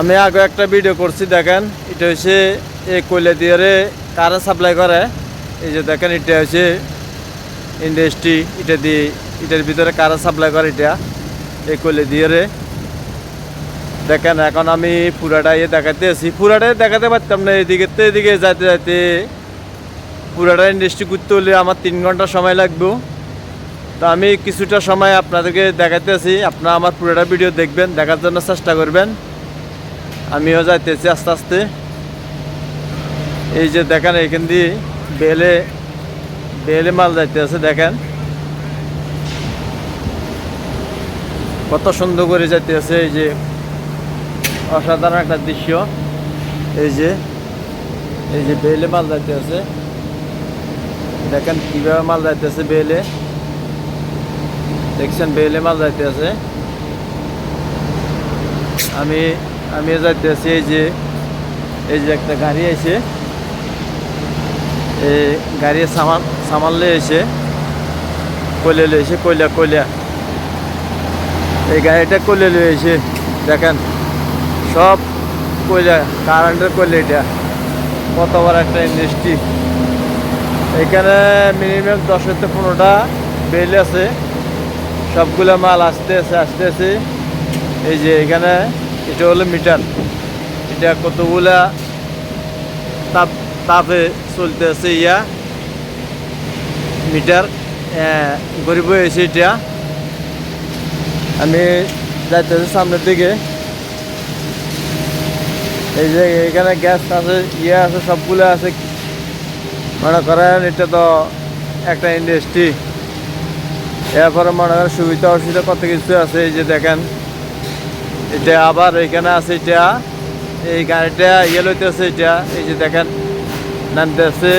আমি আগে একটা ভিডিও করছি, দেখেন। এটা হচ্ছে এই কয়লা দিয়ে কারা সাপ্লাই করে? এই যে দেখেন, এটা হচ্ছে ইন্ডাস্ট্রি এটা দিয়ে এটার ভিতরে কারা সাপ্লাই করে এটা? এই কয়লা দিয়ে দেখেন, এখন আমি পুরাটা ইয়ে দেখাতে আছি। পুরাটাই দেখাতে পারতাম না, এদিকে তো এদিকে যাইতে যাইতে। পুরাটা ইন্ডাস্ট্রি করতে হলে আমার তিন ঘণ্টা সময় লাগবে। তো আমি কিছুটা সময় আপনাদেরকে দেখাতে আছি। আপনারা আমার পুরোটা ভিডিও দেখবেন, দেখার জন্য চেষ্টা করবেন। আমিও যাইতেছি আস্তে আস্তে। এই যে দেখেন, এখান দিয়ে বেলে বেলে মাল যাইতে আছে দেখেন। কত সুন্দর করে যাইতে আছে এই যে অসাধারণ একটা দৃশ্য। এই যে এই যে বেলে মাল যাইতে আছে দেখেন কীভাবে মাল যাইতেছে বেলে। দেখছেন, বেলে মাল যাইতে আছে আমি আমি যাইতে আছি এই যে এই যে একটা গাড়ি আছে এই গাড়ি সামান লয়ে এসে কইলে লয়ে এসে কইলা কইলা। এই গাড়িটা কইলে লয়ে এসে দেখেন। সব কইলা, কারেন্টের কইলে এটা। কত বড় একটা ইন্ডাস্ট্রি। এখানে মিনিমাম দশ থেকে পনেরোটা বেল আছে। সবগুলো মাল আসতে আছে আসতে আছে এই যে এখানে এটা হলো মিটার। এটা কতগুলা তাপ, তাপে চলতে আছে ইয়া। মিটার গরিব হয়েছে এটা। আমি যাইতেছি সামনের দিকে। এই যে এখানে গ্যাস আছে ইয়ে আছে, সবগুলো আছে। মনে করেন এটা তো একটা ইন্ডাস্ট্রি। এরপরে মনে করেন সুবিধা অসুবিধা কত কিছু আছে, এই যে দেখেন। এটা আবার এখানে আছে এটা, এই গাড়িটা ইয়ে লইতেছে এটা, এই যে দেখেন, নামতেছে,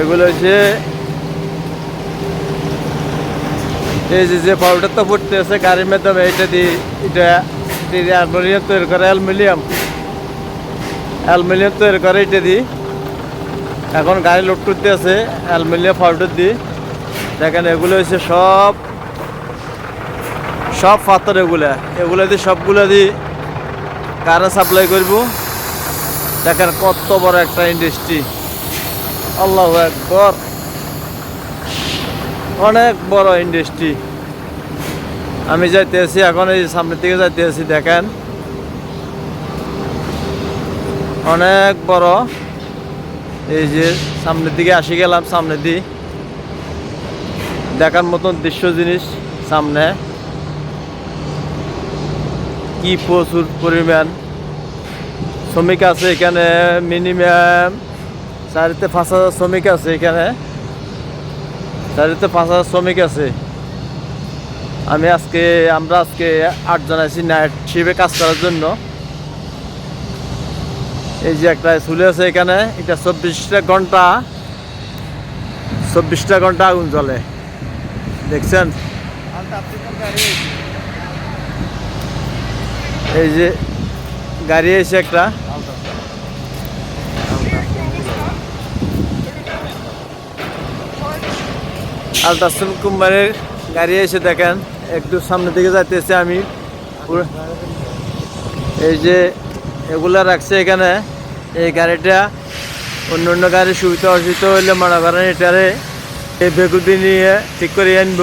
এগুলো হচ্ছে, এই যে যে পাউডার তো ফুটতেছে গাড়ির মাধ্যমে, এটা দিয়ে, এটা অ্যালুমিনিয়াম তৈরি করে, অ্যালুমিনিয়াম অ্যালুমিনিয়াম তৈরি করে এটা দিয়ে। এখন গাড়ি লোড করতে আছে অ্যালুমিনিয়াম পাউডার দিয়ে। দেখেন, এগুলো হচ্ছে সব সব পাথর এগুলা। এগুলো দিয়ে সবগুলা দিয়ে কারে সাপ্লাই করব? দেখেন কত বড় একটা ইন্ডাস্ট্রি আল্লাহ একবার অনেক বড় ইন্ডাস্ট্রি আমি যাইতে আছি এখন এই সামনের দিকে যাইতে আছি দেখেন। অনেক বড়। এই যে সামনের দিকে আসি গেলাম, সামনের দিকে। দেখার মতন দৃশ্য জিনিস সামনে। কি প্রচুর পরিমাণ শ্রমিক আছে এখানে মিনিমাম চারিতে পাঁচ হাজার শ্রমিক আছে এখানে। চারিতে পাঁচ হাজার শ্রমিক আছে। আমি আজকে, আমরা আজকে আটজন আছি নাইট শিপে কাজ করার জন্য। এই যে একটা চুলে আছে এখানে, এটা চব্বিশটা ঘণ্টা চব্বিশটা ঘণ্টা আগুন জ্বলে। দেখছেন? এই যে গাড়ি এসে একটা। আলতাসুল কুম্বারের গাড়ি এসে দেখেন, একটু সামনের দিকে যাইতেছে আমি। এই যে এগুলা রাখছে এখানে। এই গাড়িটা অন্য অন্য গাড়ির সুবিধা অসুবিধা হইলে মনে করেন এটারে এই বেগুদি নিয়ে ঠিক করে আনব।